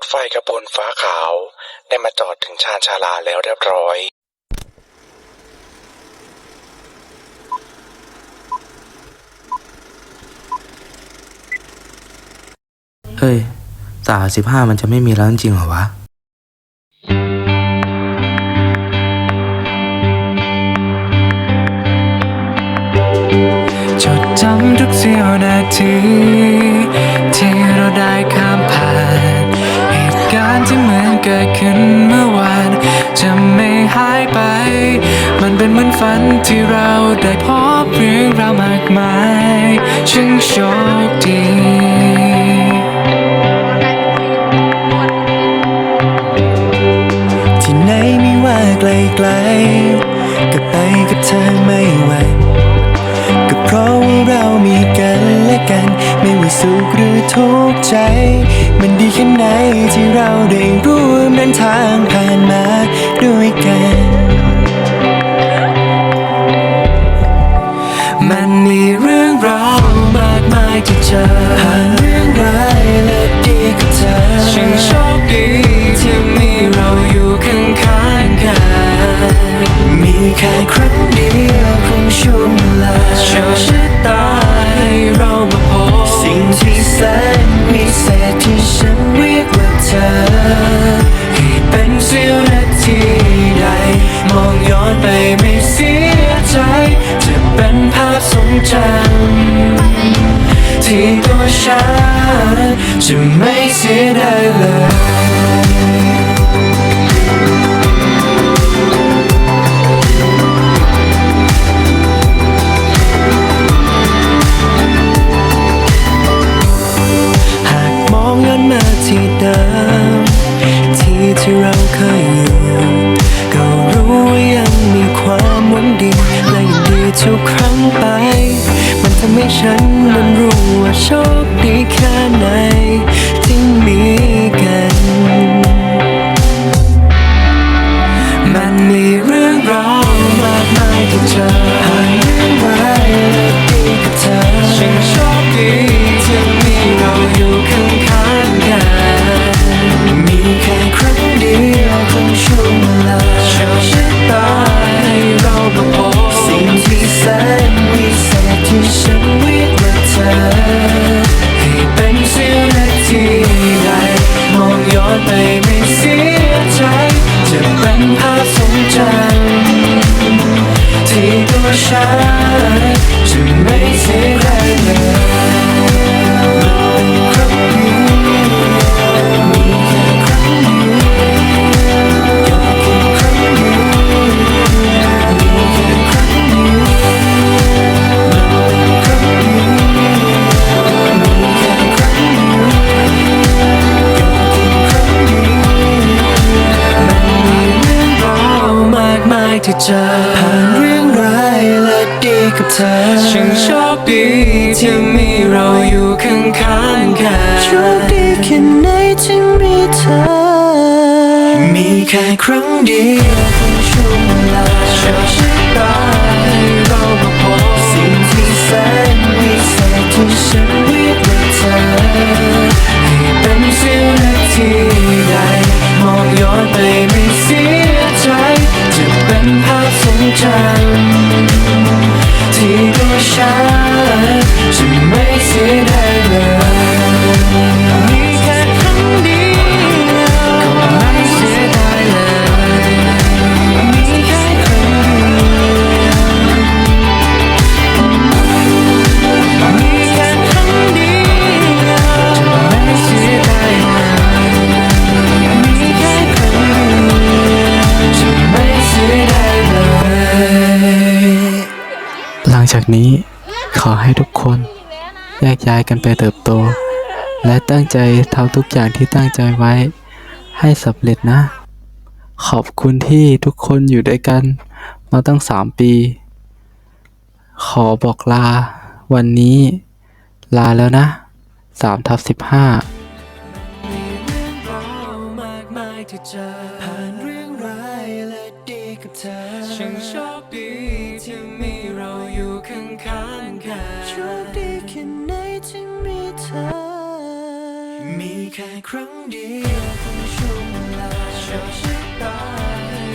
ถไฟขบวนฟ้าขาว ได้มาจอดถึงชานชาลาแล้วเรียบร้อยเฮ้ยสาวสิบห้ามันจะไม่มีแล้วจริงเหรอวะ จดจำทุกเสี้ยวนาที การที่เหมือนเกิดขึ้นเมื่อวาน จะไม่หายไป มันเป็นเหมือนฝันที่เราได้พบเรื่องราวมากมายช่างโชคดีที่ไหนไม่ว่าไกลๆก็ไปกับเธอไม่หวั่นก็เพราะว่าเรามีกันและกัน ไม่ว่าสุขหรือทุกข์ใจ มันดีแค่ เดียวของช่วงเวลาโชคชะตาให้เรามาพบสิ่งที่แสนวิเศษที่ฉันเรียกว่าเธอให้เป็นเสี้ยวนาทีใด มองย้อนไปไม่เสียใจ จะเป็นภาพทรงจำที่ตัวฉันจะไม่เสียดายเลย ทุกครั้งไป มันทำให้ฉันนั้นรู้ว่าโชคดีแค่ไหนที่มี นมีเรื่องราวมากมายที่เจอผ่านเรื่องร้ายและดี กับเธอช่างโชคดีที่มีเราอยู่ข้างๆกันโชคดีแค่ไหนที่มีเธอ มีแค่ครั้งเดียวของช่วงเวลาโชคชะตาให้เรามาพบสิ่งที่แสนวิเศษที่ฉันเรียกว่าเธอให้เป็นเสี้ยวนาทีใดมองย้อนไปไม่เสียใจจะเป็นภาพทรงจำ ที่ตัวฉันจะไม่ จากนี้ขอให้ทุกคนแยกย้ายกันไปเติบโต และตั้งใจทำทุกอย่างที่ตั้งใจไว้ ให้สำเร็จนะ ขอบคุณที่ทุกคนอยู่ด้วยกัน มาตั้งสามปี ขอบอกลา วันนี้ ลาแล้วนะสามทับสิบห้าผ่านเรื่องร้ายและดีกับเธอช่างโชคดี แค่ครั้งเดียวคงช่วงเวลาโชคชะตาย